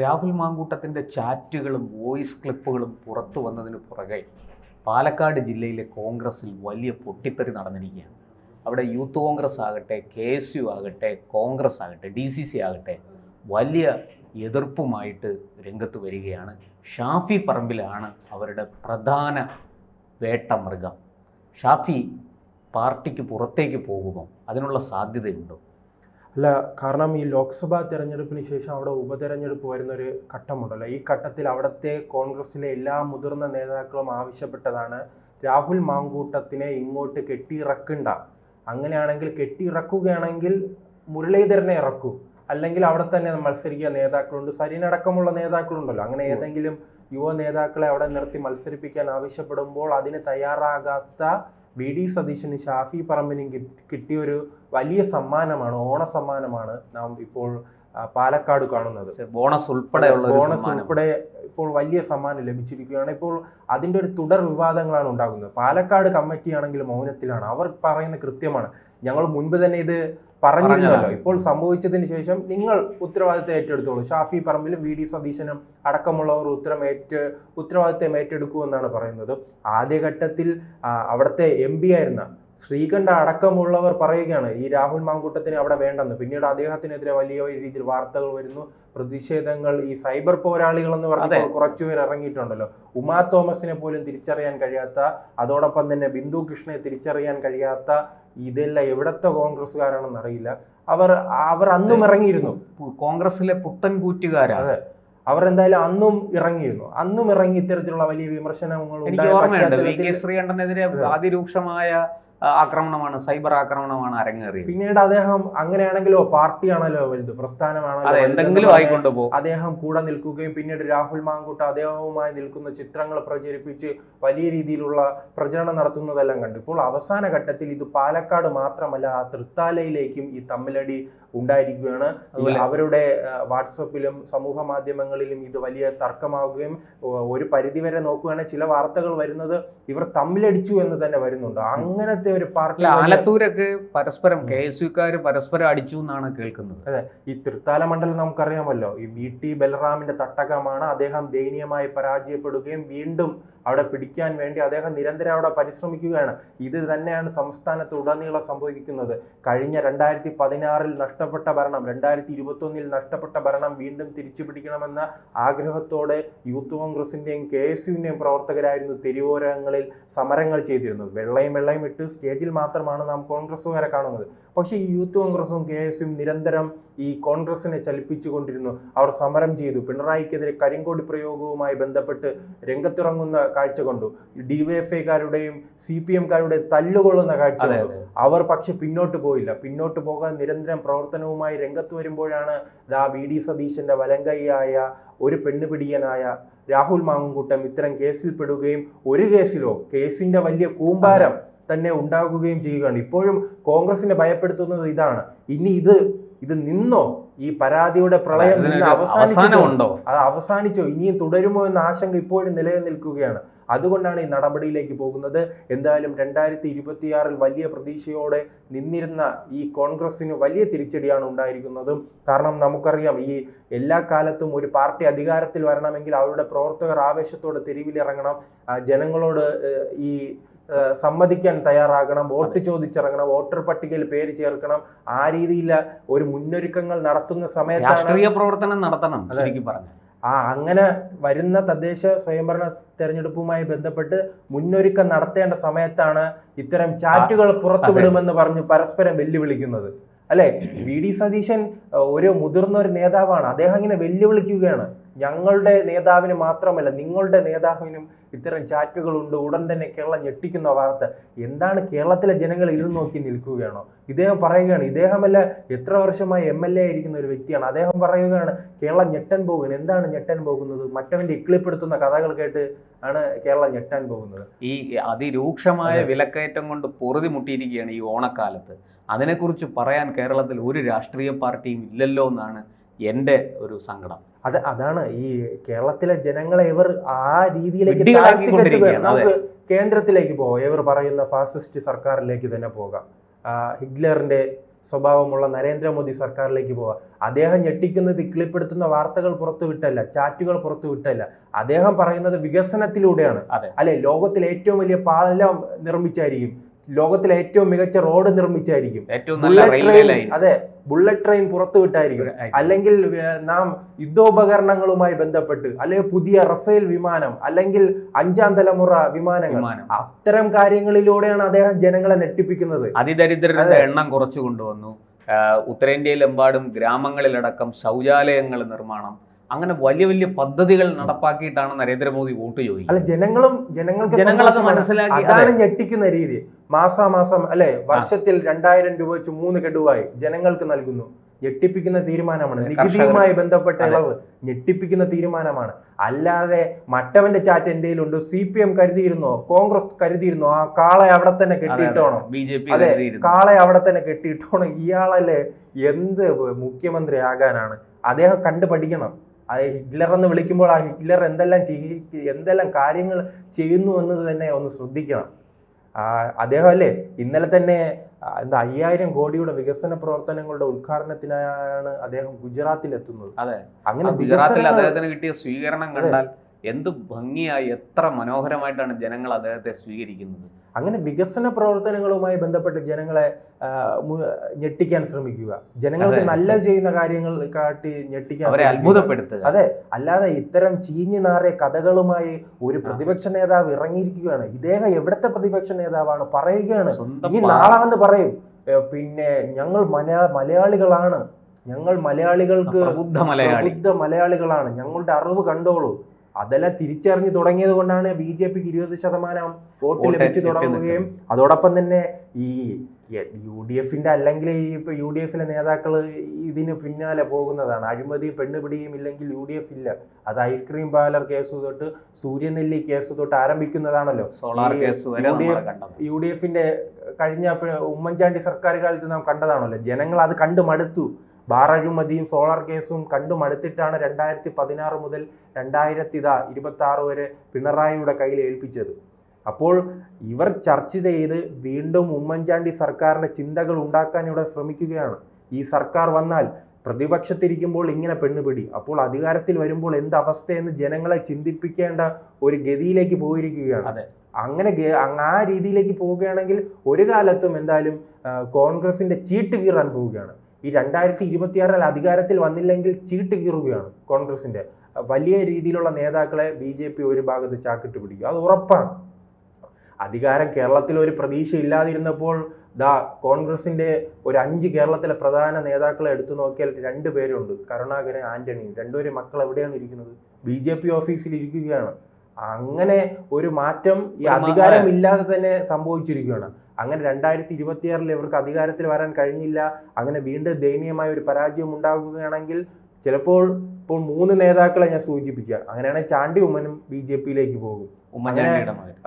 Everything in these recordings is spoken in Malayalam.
രാഹുൽ മാങ്കൂട്ടത്തിന്റെ ചാറ്റുകളും വോയിസ് ക്ലിപ്പുകളും പുറത്തു വന്നതിന് പുറകെ പാലക്കാട് ജില്ലയിലെ കോൺഗ്രസിൽ വലിയ പൊട്ടിത്തെറി നടന്നിരിക്കുകയാണ്. അവിടെ യൂത്ത് കോൺഗ്രസ് ആകട്ടെ കെ എസ് യു ആകട്ടെ കോൺഗ്രസ് ആകട്ടെ ഡി സി സി ആകട്ടെ വലിയ എതിർപ്പുമായിട്ട് രംഗത്ത് വരികയാണ്. ഷാഫി പറമ്പിലാണ് അവരുടെ പ്രധാന വേട്ടമൃഗം. ഷാഫി പാർട്ടിക്ക് പുറത്തേക്ക് പോകുമോ? അതിനുള്ള സാധ്യതയുണ്ടോ? അല്ല കാരണം ഈ ലോക്സഭാ തെരഞ്ഞെടുപ്പിന് ശേഷം അവിടെ ഉപതെരഞ്ഞെടുപ്പ് വരുന്ന ഒരു ഘട്ടമുണ്ടല്ലോ. ഈ ഘട്ടത്തിൽ അവിടുത്തെ കോൺഗ്രസിലെ എല്ലാ മുതിർന്ന നേതാക്കളും ആവശ്യപ്പെട്ടതാണ് രാഹുൽ മാങ്കൂട്ടത്തിനെ ഇങ്ങോട്ട് കെട്ടിയിറക്കണ്ട. അങ്ങനെയാണെങ്കിൽ കെട്ടിയിറക്കുകയാണെങ്കിൽ മുരളീധരനെ ഇറക്കൂ. അല്ലെങ്കിൽ അവിടെ തന്നെ മത്സരിക്കുക നേതാക്കളുണ്ട്. സരീനടക്കമുള്ള നേതാക്കളുണ്ടല്ലോ. അങ്ങനെ. ഏതെങ്കിലും യുവ നേതാക്കളെ അവിടെ നിർത്തി മത്സരിപ്പിക്കാൻ ആവശ്യപ്പെടുമ്പോൾ അതിന് തയ്യാറാകാത്ത വി ഡി സതീശന് ഷാഫി പറമ്പിനും കിട്ടിയ ഒരു വലിയ സമ്മാനമാണ് ഓണ സമ്മാനമാണ് നാം ഇപ്പോൾ പാലക്കാട് കാണുന്നത്. ബോണസ് ഉൾപ്പെടെയുള്ള ബോണസ് ഉൾപ്പെടെ ഇപ്പോൾ വലിയ സമ്മാനം ലഭിച്ചിരിക്കുകയാണ്. ഇപ്പോൾ അതിന്റെ ഒരു തുടർ വിവാദങ്ങളാണ് ഉണ്ടാകുന്നത്. പാലക്കാട് കമ്മിറ്റി ആണെങ്കിൽ മൗനത്തിലാണ്. അവർ പറയുന്ന കൃത്യമാണ്. ഞങ്ങൾ മുൻപ് തന്നെ ഇത് പറഞ്ഞിരുന്നല്ലോ. ഇപ്പോൾ സംഭവിച്ചതിന് ശേഷം നിങ്ങൾ ഉത്തരവാദിത്തം ഏറ്റെടുത്തോളൂ. ഷാഫി പറമ്പിലും വി ഡി സതീശനും അടക്കമുള്ളവർ ഉത്തരം ഏറ്റ് ഉത്തരവാദിത്തം ഏറ്റെടുക്കൂ എന്നാണ് പറയുന്നത്. ആദ്യഘട്ടത്തിൽ അവിടുത്തെ എം പി ആയിരുന്ന ശ്രീകണ്ഠ അടക്കമുള്ളവർ പറയുകയാണ് ഈ രാഹുൽ മാങ്കൂട്ടത്തിന് അവിടെ വേണ്ടെന്ന്. പിന്നീട് അദ്ദേഹത്തിനെതിരെ വലിയ രീതിയിൽ വാർത്തകൾ വരുന്നു. പ്രതിഷേധങ്ങൾ ഈ സൈബർ പോരാളികൾ എന്ന് പറഞ്ഞാൽ. കുറച്ചുപേർ ഇറങ്ങിയിട്ടുണ്ടല്ലോ. ഉമാ തോമസിനെ പോലും തിരിച്ചറിയാൻ കഴിയാത്ത അതോടൊപ്പം തന്നെ ബിന്ദു കൃഷ്ണയെ തിരിച്ചറിയാൻ കഴിയാത്ത ഇതെല്ലാം എവിടത്തെ കോൺഗ്രസ്സുകാരാണെന്ന് അറിയില്ല. അവർ അവർ അന്നും ഇറങ്ങിയിരുന്നു. കോൺഗ്രസിലെ പുത്തൻ കൂറ്റുകാരാണ്. അവർ എന്തായാലും അന്നും ഇറങ്ങിയിരുന്നു. അന്നും ഇറങ്ങി ഇത്തരത്തിലുള്ള വലിയ വിമർശനങ്ങൾ ശ്രീകണ്ഠനെതിരെ അതിരൂക്ഷമായ ആക്രമണമാണ് സൈബർ ആക്രമണമാണ് അരങ്ങേറിയത്. പിന്നീട് അദ്ദേഹം അങ്ങനെയാണെങ്കിലോ പാർട്ടിയാണല്ലോ വലുത് പ്രസ്ഥാനമാണല്ലോ അതെ എന്തെങ്കിലും ആയിക്കൊണ്ട് പോകും. അദ്ദേഹം കൂടെ നിൽക്കുകയും പിന്നീട് രാഹുൽ മാങ്കൂട്ട് അദ്ദേഹവുമായി നിൽക്കുന്ന ചിത്രങ്ങൾ പ്രചരിപ്പിച്ച് വലിയ രീതിയിലുള്ള പ്രചരണം നടത്തുന്നതെല്ലാം കണ്ടു. ഇപ്പോൾ അവസാന ഘട്ടത്തിൽ ഇത് പാലക്കാട് മാത്രമല്ല ആ തൃത്താലയിലേക്കും ഈ തമ്മിലടി ഉണ്ടായിരിക്കുകയാണ്. അവരുടെ വാട്സപ്പിലും സമൂഹ മാധ്യമങ്ങളിലും ഇത് വലിയ തർക്കമാവുകയും ഒരു പരിധിവരെ നോക്കുകയാണെങ്കിൽ ചില വാർത്തകൾ വരുന്നത് ഇവർ തമ്മിലടിച്ചു എന്ന് തന്നെ വരുന്നുണ്ട്. അങ്ങനത്തെ ഒരു പാർട്ടി ആലത്തൂരൊക്കെ പരസ്പരം. കെ എസ് യുക്കാർ പരസ്പരം അടിച്ചു എന്നാണ് കേൾക്കുന്നത്. അതെ ഈ തൃത്താല മണ്ഡലം നമുക്കറിയാമല്ലോ. ഈ വി ടി ബലറാമിന്റെ തട്ടകമാണ് അദ്ദേഹം ദയനീയമായി പരാജയപ്പെടുകയും വീണ്ടും അവിടെ പിടിക്കാൻ വേണ്ടി അദ്ദേഹം നിരന്തരം അവിടെ പരിശ്രമിക്കുകയാണ്. ഇത് തന്നെയാണ് സംസ്ഥാനത്ത് ഉടനീളം സംഭവിക്കുന്നത്. കഴിഞ്ഞ രണ്ടായിരത്തി പതിനാറിൽ നഷ്ടപ്പെട്ട ഭരണം രണ്ടായിരത്തി ഇരുപത്തൊന്നിൽ നഷ്ടപ്പെട്ട ഭരണം വീണ്ടും തിരിച്ചു പിടിക്കണമെന്ന ആഗ്രഹത്തോടെ യൂത്ത് കോൺഗ്രസിന്റെയും കെ എസ് യുവിന്റെയും പ്രവർത്തകരായിരുന്നു തെരുവോരങ്ങളിൽ സമരങ്ങൾ ചെയ്തിരുന്നത്. വെള്ളയും വെള്ളയും ഇട്ട് സ്റ്റേജിൽ മാത്രമാണ് നാം കോൺഗ്രസ്സുകാരെ കാണുന്നത്. പക്ഷേ ഈ യൂത്ത് കോൺഗ്രസും കെ എസ് യും നിരന്തരം ഈ കോൺഗ്രസിനെ ചലിപ്പിച്ചുകൊണ്ടിരുന്നു. അവർ സമരം ചെയ്തു. പിണറായിക്കെതിരെ കരിങ്കോടി പ്രയോഗവുമായി ബന്ധപ്പെട്ട് രംഗത്തിറങ്ങുന്ന കാഴ്ച കണ്ടു. ഡിവൈഎഫ്ഐക്കാരുടെയും സി പി എംകാരുടെയും തല്ലുകൊള്ളുന്ന കാഴ്ച കണ്ടു. അവർ പക്ഷെ പിന്നോട്ട് പോയില്ല. പിന്നോട്ട് പോകാൻ നിരന്തരം പ്രവർത്തനവുമായി രംഗത്ത് വരുമ്പോഴാണ് ദാ വി ഡി സതീശന്റെ വലങ്കൈയായ ഒരു പെണ്ണുപിടിയനായ രാഹുൽ മാങ്കൂട്ടം ഇത്തരം കേസിൽ പെടുകയും ഒരു കേസിലോ കേസിന്റെ വലിയ കൂമ്പാരം തന്നെ ഉണ്ടാകുകയും ചെയ്യുകയാണ്. ഇപ്പോഴും കോൺഗ്രസിനെ ഭയപ്പെടുത്തുന്നത് ഇതാണ്. ഇനി ഇത് ഇത് നിന്നോ? ഈ പരാതിയുടെ പ്രളയം നിന്ന് അവസാനിച്ചോ അവസാനമുണ്ടോ? അത് അവസാനിച്ചോ? ഇനിയും തുടരുമോ എന്ന ആശങ്ക ഇപ്പോഴും നിലനിൽക്കുകയാണ്. അതുകൊണ്ടാണ് ഈ നടപടിയിലേക്ക് പോകുന്നത്. എന്തായാലും രണ്ടായിരത്തി ഇരുപത്തിയാറിൽ വലിയ പ്രതീക്ഷയോടെ നിന്നിരുന്ന ഈ കോൺഗ്രസിന് വലിയ തിരിച്ചടിയാണ് ഉണ്ടായിരിക്കുന്നതും. കാരണം നമുക്കറിയാം ഈ എല്ലാ കാലത്തും ഒരു പാർട്ടി അധികാരത്തിൽ വരണമെങ്കിൽ അവരുടെ പ്രവർത്തകർ ആവേശത്തോടെ തെരുവിലിറങ്ങണം. ജനങ്ങളോട് ഈ സമ്മതിക്കാൻ തയ്യാറാകണം വോട്ട് ചോദിച്ചിറങ്ങണം വോട്ടർ പട്ടികയിൽ പേര് ചേർക്കണം. ആ രീതിയിൽ ഒരു മുന്നൊരുക്കങ്ങൾ നടത്തുന്ന സമയത്ത് രാഷ്ട്രീയ പ്രവർത്തനം നടത്തണം. ശരിക്കും പറഞ്ഞു ആ അങ്ങനെ വരുന്ന തദ്ദേശ സ്വയംഭരണ തെരഞ്ഞെടുപ്പുമായി ബന്ധപ്പെട്ട് മുന്നൊരുക്കം നടത്തേണ്ട സമയത്താണ് ഇത്തരം ചാറ്റുകൾ പുറത്തുവിടുമെന്ന് പറഞ്ഞ് പരസ്പരം വെല്ലുവിളിക്കുന്നത്. അല്ലെ? വി. ഡി. സതീശൻ ഒരു മുതിർന്ന ഒരു നേതാവാണ്. അദ്ദേഹം ഇങ്ങനെ വെല്ലുവിളിക്കുകയാണ്. ഞങ്ങളുടെ നേതാവിന് മാത്രമല്ല നിങ്ങളുടെ നേതാവിനും ഇത്തരം ചാറ്റുകളുണ്ട് ഉടൻ തന്നെ കേരളം ഞെട്ടിക്കുന്ന വാർത്ത. എന്താണ് കേരളത്തിലെ ജനങ്ങൾ ഇത് നോക്കി നിൽക്കുകയാണോ? ഇദ്ദേഹം പറയുകയാണ് ഇദ്ദേഹമല്ല എത്ര വർഷമായി എം എൽ എ ആയിരിക്കുന്ന ഒരു വ്യക്തിയാണ്. അദ്ദേഹം പറയുകയാണ് കേരളം ഞെട്ടാൻ പോകുന്നത് എന്താണ് ഞെട്ടാൻ പോകുന്നത്? മറ്റവന്റെ ഇക്ലിപ്പെടുത്തുന്ന കഥകൾ കേട്ട് ആണ് കേരളം ഞെട്ടാൻ പോകുന്നത്. ഈ അതിരൂക്ഷമായ അതെ. വിലക്കയറ്റം കൊണ്ട് പൊറുതി മുട്ടിയിരിക്കുകയാണ് ഈ ഓണക്കാലത്ത്. അതിനെക്കുറിച്ച് പറയാൻ കേരളത്തിൽ ഒരു രാഷ്ട്രീയ പാർട്ടിയും ഇല്ലല്ലോ എന്നാണ് എന്റെ ഒരു സങ്കടം. അത് അതാണ് ഈ കേരളത്തിലെ ജനങ്ങളെ ഇവർ ആ രീതിയിലേക്ക് നമുക്ക് കേന്ദ്രത്തിലേക്ക് പോകാം. ഇവർ പറയുന്ന ഫാസിസ്റ്റ് സർക്കാരിലേക്ക് തന്നെ പോകാം. ഹിറ്റ്ലറിന്റെ സ്വഭാവമുള്ള നരേന്ദ്രമോദി സർക്കാരിലേക്ക് പോവാം അദ്ദേഹം ഞെട്ടിക്കുന്നത് കിളിപ്പെടുത്തുന്ന വാർത്തകൾ പുറത്തുവിട്ടല്ല ചാറ്റുകൾ പുറത്തുവിട്ടല്ല അദ്ദേഹം പറയുന്നത് വികസനത്തിലൂടെയാണ്. അല്ലെ ലോകത്തിലെ ഏറ്റവും വലിയ പാലം നിർമ്മിച്ചായിരിക്കും. ലോകത്തിലെ ഏറ്റവും മികച്ച റോഡ് നിർമ്മിച്ചായിരിക്കും. ഏറ്റവും നല്ല അതെ. ബുള്ളറ്റ് ട്രെയിൻ പുറത്തു വിട്ടായിരിക്കും. അല്ലെങ്കിൽ നാം യുദ്ധോപകരണങ്ങളുമായി ബന്ധപ്പെട്ട് അല്ലെങ്കിൽ പുതിയ റഫേൽ വിമാനം അല്ലെങ്കിൽ അഞ്ചാം തലമുറ വിമാനങ്ങൾ. അത്തരം കാര്യങ്ങളിലൂടെയാണ് അദ്ദേഹം ജനങ്ങളെ നെട്ടിപ്പിക്കുന്നത് അതിദരിദ്രരുടെ എണ്ണം കുറച്ചു കൊണ്ടുവന്നു. ഉത്തരേന്ത്യയിലെമ്പാടും ഗ്രാമങ്ങളിലടക്കം ശൗചാലയങ്ങൾ നിർമ്മാണം അങ്ങനെ വലിയ വലിയ പദ്ധതികൾ നടപ്പാക്കിയിട്ടാണ് നരേന്ദ്രമോദി വോട്ട് ചോദിക്കുന്നത്. അല്ല ജനങ്ങളും ജനങ്ങൾക്ക് ജനങ്ങളത്. മനസ്സിലാക്കി. അതാണ് ഞെട്ടിക്കുന്ന രീതി. മാസാമാസം അല്ലെ? വർഷത്തിൽ രണ്ടായിരം രൂപ വെച്ച് മൂന്ന് ഗഡുവായി ജനങ്ങൾക്ക് നൽകുന്നു. ഞെട്ടിപ്പിക്കുന്ന തീരുമാനമാണ്. നികുതിയുമായി ബന്ധപ്പെട്ട. ഇളവ് ഞെട്ടിപ്പിക്കുന്ന തീരുമാനമാണ്. അല്ലാതെ മറ്റവന്റെ ചാറ്റ് എന്റെ ഉണ്ട് സി പി എം കരുതിയിരുന്നോ? കോൺഗ്രസ് കരുതിയിരുന്നോ? ആ കാളെ അവിടെ തന്നെ കെട്ടിയിട്ടോണോ. ബി ജെ പി അതെ കാളെ അവിടെ തന്നെ കെട്ടിയിട്ടോണോ. ഇയാളല്ലേ എന്ത് മുഖ്യമന്ത്രി ആകാനാണ്? അദ്ദേഹം കണ്ടു പഠിക്കണം. അത് ഹിറ്റ്ലർ എന്ന് വിളിക്കുമ്പോൾ ആ ഹിറ്റ്ലർ എന്തെല്ലാം ചെയ്യ എന്തെല്ലാം കാര്യങ്ങൾ ചെയ്യുന്നു എന്നത് തന്നെ ഒന്ന് ശ്രദ്ധിക്കണം. അദ്ദേഹം അല്ലേ ഇന്നലെ തന്നെ എന്താ അയ്യായിരം കോടിയുടെ വികസന പ്രവർത്തനങ്ങളുടെ ഉദ്ഘാടനത്തിനാണ് അദ്ദേഹം ഗുജറാത്തിൽ എത്തുന്നത് അതെ. അങ്ങനെ ഗുജറാത്തിൽ അദ്ദേഹത്തിന് കിട്ടിയ സ്വീകരണം കണ്ടാൽ എന്ത് ഭംഗിയായി എത്ര മനോഹരമായിട്ടാണ് ജനങ്ങൾ അദ്ദേഹത്തെ സ്വീകരിക്കുന്നത്. അങ്ങനെ വികസന പ്രവർത്തനങ്ങളുമായി ബന്ധപ്പെട്ട് ജനങ്ങളെ ഞെട്ടിക്കാൻ ശ്രമിക്കുക. ജനങ്ങൾക്ക് നല്ല ചെയ്യുന്ന കാര്യങ്ങൾ കാട്ടി ഞെട്ടിക്കാൻ അവരെ. അത്ഭുതപ്പെടുത്തുക. അതെ. അല്ലാതെ ഇത്തരം ചീഞ്ഞു നാറിയ കഥകളുമായി ഒരു പ്രതിപക്ഷ നേതാവ് ഇറങ്ങിയിരിക്കുകയാണ്. ഇദ്ദേഹം എവിടത്തെ പ്രതിപക്ഷ നേതാവാണ് പറയുകയാണ്. ഈ നാളെ വന്ന് പറയും. പിന്നെ ഞങ്ങൾ മലയാ മലയാളികളാണ്. ഞങ്ങൾ മലയാളികൾക്ക് ബുദ്ധ മലയാളികളാണ്. ഞങ്ങളുടെ അറിവ് കണ്ടോളൂ. അതെല്ലാം തിരിച്ചറിഞ്ഞ് തുടങ്ങിയത് കൊണ്ടാണ് ബി ജെ പിക്ക് ഇരുപത് ശതമാനം വോട്ട് ലഭിച്ചു തുടങ്ങുകയും അതോടൊപ്പം തന്നെ ഈ യു ഡി എഫിന്റെ അല്ലെങ്കിൽ ഈ യു ഡി എഫിലെ നേതാക്കൾ ഇതിന് പിന്നാലെ പോകുന്നതാണ്. അഴിമതി പെണ്ണുപിടിയും ഇല്ലെങ്കിൽ യു ഡി എഫ് ഇല്ല. അത് ഐസ്ക്രീം പാർലർ കേസ് തൊട്ട് സൂര്യനെല്ലി കേസ് തൊട്ട് ആരംഭിക്കുന്നതാണല്ലോ. സോളാർ കേസ് യു ഡി എഫിന്റെ കഴിഞ്ഞ ഉമ്മൻചാണ്ടി സർക്കാർ കാലത്ത് നാം കണ്ടതാണല്ലോ. ജനങ്ങൾ അത് കണ്ടു മടുത്തു. ബാർ അഴിമതിയും സോളാർ കേസും കണ്ടു മടുത്തിട്ടാണ് രണ്ടായിരത്തി പതിനാറ് മുതൽ രണ്ടായിരത്തി ഇതാ ഇരുപത്തി ആറ് വരെ പിണറായിയുടെ കയ്യിൽ ഏൽപ്പിച്ചത്. അപ്പോൾ ഇവർ ചർച്ച ചെയ്ത് വീണ്ടും ഉമ്മൻചാണ്ടി സർക്കാരിന്റെ ചിന്തകൾ ഉണ്ടാക്കാൻ ഇവിടെ ശ്രമിക്കുകയാണ്. ഈ സർക്കാർ വന്നാൽ പ്രതിപക്ഷത്തിരിക്കുമ്പോൾ ഇങ്ങനെ പെണ്ണുപിടി. അപ്പോൾ അധികാരത്തിൽ വരുമ്പോൾ എന്ത് അവസ്ഥയെന്ന് ജനങ്ങളെ ചിന്തിപ്പിക്കേണ്ട ഒരു ഗതിയിലേക്ക് പോയിരിക്കുകയാണ്. അതെ. അങ്ങനെ ആ രീതിയിലേക്ക് പോവുകയാണെങ്കിൽ ഒരു കാലത്തും എന്തായാലും കോൺഗ്രസിന്റെ ചീട്ട് കീറാൻ പോവുകയാണ്. ഈ രണ്ടായിരത്തി ഇരുപത്തിയാറിൽ അധികാരത്തിൽ വന്നില്ലെങ്കിൽ ചീട്ട് കീറുകയാണ് കോൺഗ്രസിന്റെ വലിയ രീതിയിലുള്ള നേതാക്കളെ ബി ജെ പി ഒരു ഭാഗത്ത് ചാക്കിട്ട് പിടിക്കും. അത് ഉറപ്പാണ്. അധികാരം കേരളത്തിൽ ഒരു പ്രതീക്ഷ ഇല്ലാതിരുന്നപ്പോൾ ദാ കോൺഗ്രസിന്റെ ഒരു അഞ്ച് കേരളത്തിലെ പ്രധാന നേതാക്കളെ എടുത്തു നോക്കിയാൽ രണ്ട് പേരുണ്ട്. കരുണാകരൻ ആന്റണി. രണ്ടുപേരും മക്കൾ എവിടെയാണ് ഇരിക്കുന്നത്? ബി ജെ പി ഓഫീസിൽ ഇരിക്കുകയാണ്. അങ്ങനെ ഒരു മാറ്റം ഈ അധികാരമില്ലാതെ തന്നെ സംഭവിച്ചിരിക്കുകയാണ്. അങ്ങനെ രണ്ടായിരത്തി ഇരുപത്തിയാറിൽ ഇവർക്ക് അധികാരത്തിൽ വരാൻ കഴിഞ്ഞില്ല. അങ്ങനെ വീണ്ടും ദയനീയമായ ഒരു പരാജയം ഉണ്ടാകുകയാണെങ്കിൽ ചിലപ്പോൾ ഇപ്പോൾ മൂന്ന് നേതാക്കളെ ഞാൻ സൂചിപ്പിക്കുക. അങ്ങനെയാണെങ്കിൽ ചാണ്ടി ഉമ്മനും ബി ജെ പിയിലേക്ക് പോകും.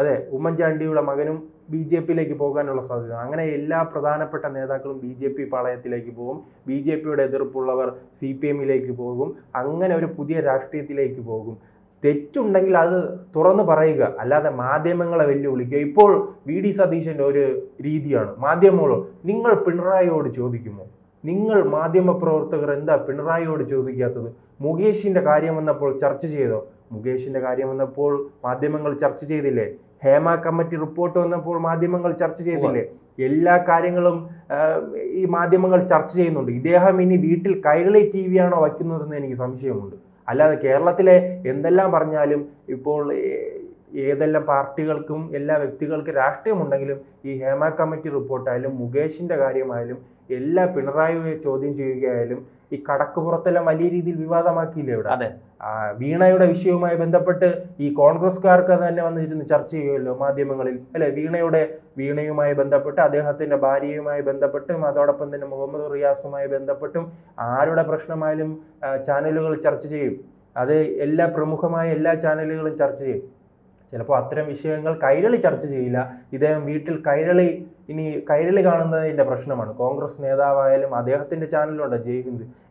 അതെ ഉമ്മൻചാണ്ടിയുടെ മകനും ബി ജെ പിയിലേക്ക് പോകാനുള്ള സാധ്യത. അങ്ങനെ എല്ലാ പ്രധാനപ്പെട്ട നേതാക്കളും ബി ജെ പി പാളയത്തിലേക്ക് പോകും. ബി ജെ പിയുടെ എതിർപ്പുള്ളവർ സി പി എമ്മിലേക്ക് പോകും. അങ്ങനെ ഒരു പുതിയ രാഷ്ട്രീയത്തിലേക്ക് പോകും. തെറ്റുണ്ടെങ്കിൽ അത് തുറന്നു പറയുക. അല്ലാതെ മാധ്യമങ്ങളെ വെല്ലുവിളിക്കുക. ഇപ്പോൾ വി ഡി സതീശന്റെ ഒരു രീതിയാണ്. മാധ്യമങ്ങളോ നിങ്ങൾ പിണറായിയോട് ചോദിക്കുമോ? നിങ്ങൾ മാധ്യമ പ്രവർത്തകർ എന്താ പിണറായിയോട് ചോദിക്കാത്തത്? മുകേഷിന്റെ കാര്യം വന്നപ്പോൾ ചർച്ച ചെയ്തോ? മുകേഷിന്റെ കാര്യം വന്നപ്പോൾ മാധ്യമങ്ങൾ ചർച്ച ചെയ്തില്ലേ? ഹേമ കമ്മിറ്റി റിപ്പോർട്ട് വന്നപ്പോൾ മാധ്യമങ്ങൾ ചർച്ച ചെയ്തില്ലേ? എല്ലാ കാര്യങ്ങളും ഈ മാധ്യമങ്ങൾ ചർച്ച ചെയ്യുന്നുണ്ട്. ഇദ്ദേഹം ഇനി വീട്ടിൽ കൈരളി ടി വി ആണോ വയ്ക്കുന്നതെന്ന് എനിക്ക് സംശയമുണ്ട്. അല്ലാതെ കേരളത്തിലെ എന്തെല്ലാം പറഞ്ഞാലും ഇപ്പോൾ ഏതെല്ലാം പാർട്ടികൾക്കും എല്ലാ വ്യക്തികൾക്കും രാഷ്ട്രീയമുണ്ടെങ്കിലും ഈ ഹേമ കമ്മിറ്റി റിപ്പോർട്ടായാലും മുകേഷിന്റെ കാര്യമായാലും എല്ലാ പിണറായിയെ ചോദ്യം ചെയ്യുകയായാലും ഈ കടക്കുപുറത്തെല്ലാം വലിയ രീതിയിൽ വിവാദമാക്കിയില്ലേ ഇവിടെ? വീണയുടെ വിഷയവുമായി ബന്ധപ്പെട്ട് ഈ കോൺഗ്രസ്കാർക്ക് തന്നെ വന്നിരുന്ന് ചർച്ച ചെയ്യുമല്ലോ മാധ്യമങ്ങളിൽ. അല്ലെ? വീണയുടെ വീണയുമായി ബന്ധപ്പെട്ട് അദ്ദേഹത്തിന്റെ ഭാര്യയുമായി ബന്ധപ്പെട്ടും അതോടൊപ്പം തന്നെ മുഹമ്മദ് റിയാസുമായി ബന്ധപ്പെട്ടും ആരുടെ പ്രശ്നമായാലും ചാനലുകൾ ചർച്ച ചെയ്യും. അത് എല്ലാ പ്രമുഖമായ എല്ലാ ചാനലുകളും ചർച്ച ചെയ്യും. ചിലപ്പോൾ അത്തരം വിഷയങ്ങൾ കൈരളി ചർച്ച ചെയ്യില്ല. ഇദ്ദേഹം വീട്ടിൽ കൈരളി ഇനി കൈരളി കാണുന്നതിന്റെ പ്രശ്നമാണ്. കോൺഗ്രസ് നേതാവായാലും അദ്ദേഹത്തിന്റെ ചാനലുണ്ട് ജയ്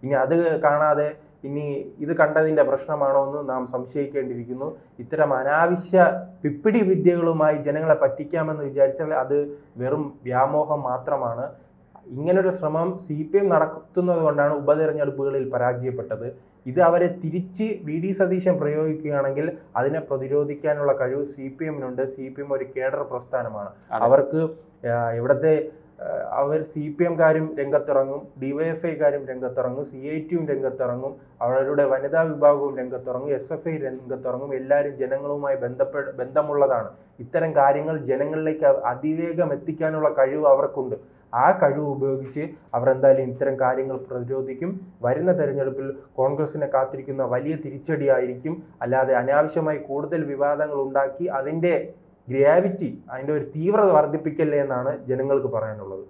ഇനി അത് കാണാതെ ഇനി ഇത് കണ്ടതിന്റെ പ്രശ്നമാണോ എന്ന് നാം സംശയിക്കേണ്ടിയിരിക്കുന്നു. ഇത്തരം അനാവശ്യ പിപ്പിടി വിദ്യകളുമായി ജനങ്ങളെ പറ്റിക്കാമെന്ന് വിചാരിച്ചാൽ അത് വെറും വ്യാമോഹം മാത്രമാണ്. ഇങ്ങനൊരു ശ്രമം സി പി എം നടത്തുന്നത് കൊണ്ടാണ് ഉപതെരഞ്ഞെടുപ്പുകളിൽ പരാജയപ്പെട്ടത്. ഇത് അവരെ തിരിച്ച് വി ഡി സതീശൻ പ്രയോഗിക്കുകയാണെങ്കിൽ അതിനെ പ്രതിരോധിക്കാനുള്ള കഴിവ് സി പി എമ്മിനുണ്ട്. സി പി എം ഒരു കേഡർ പ്രസ്ഥാനമാണ്. അവർക്ക് ഇവിടുത്തെ അവർ സി പി എംകാരും രംഗത്തിറങ്ങും ഡിവൈഎഫ്ഐക്കാരും രംഗത്തിറങ്ങും സി ഐ ടിയും രംഗത്തിറങ്ങും അവരുടെ വനിതാ വിഭാഗവും രംഗത്തിറങ്ങും എസ് എഫ് ഐ രംഗത്തിറങ്ങും എല്ലാവരും ജനങ്ങളുമായി ബന്ധപ്പെ ബന്ധമുള്ളതാണ്. ഇത്തരം കാര്യങ്ങൾ ജനങ്ങളിലേക്ക് അതിവേഗം എത്തിക്കാനുള്ള കഴിവ് അവർക്കുണ്ട്. ആ കഴിവ് ഉപയോഗിച്ച് അവർ എന്തായാലും ഇത്തരം കാര്യങ്ങൾ പ്രതിരോധിക്കും. വരുന്ന തെരഞ്ഞെടുപ്പിൽ കോൺഗ്രസിനെ കാത്തിരിക്കുന്ന വലിയ തിരിച്ചടിയായിരിക്കും. അല്ലാതെ അനാവശ്യമായി കൂടുതൽ വിവാദങ്ങൾ ഉണ്ടാക്കി അതിന്റെ ഗ്രാവിറ്റി അതിന്റെ ഒരു തീവ്രത വർദ്ധിപ്പിക്കല്ലേ എന്നാണ് ജനങ്ങൾക്ക് പറയാനുള്ളത്.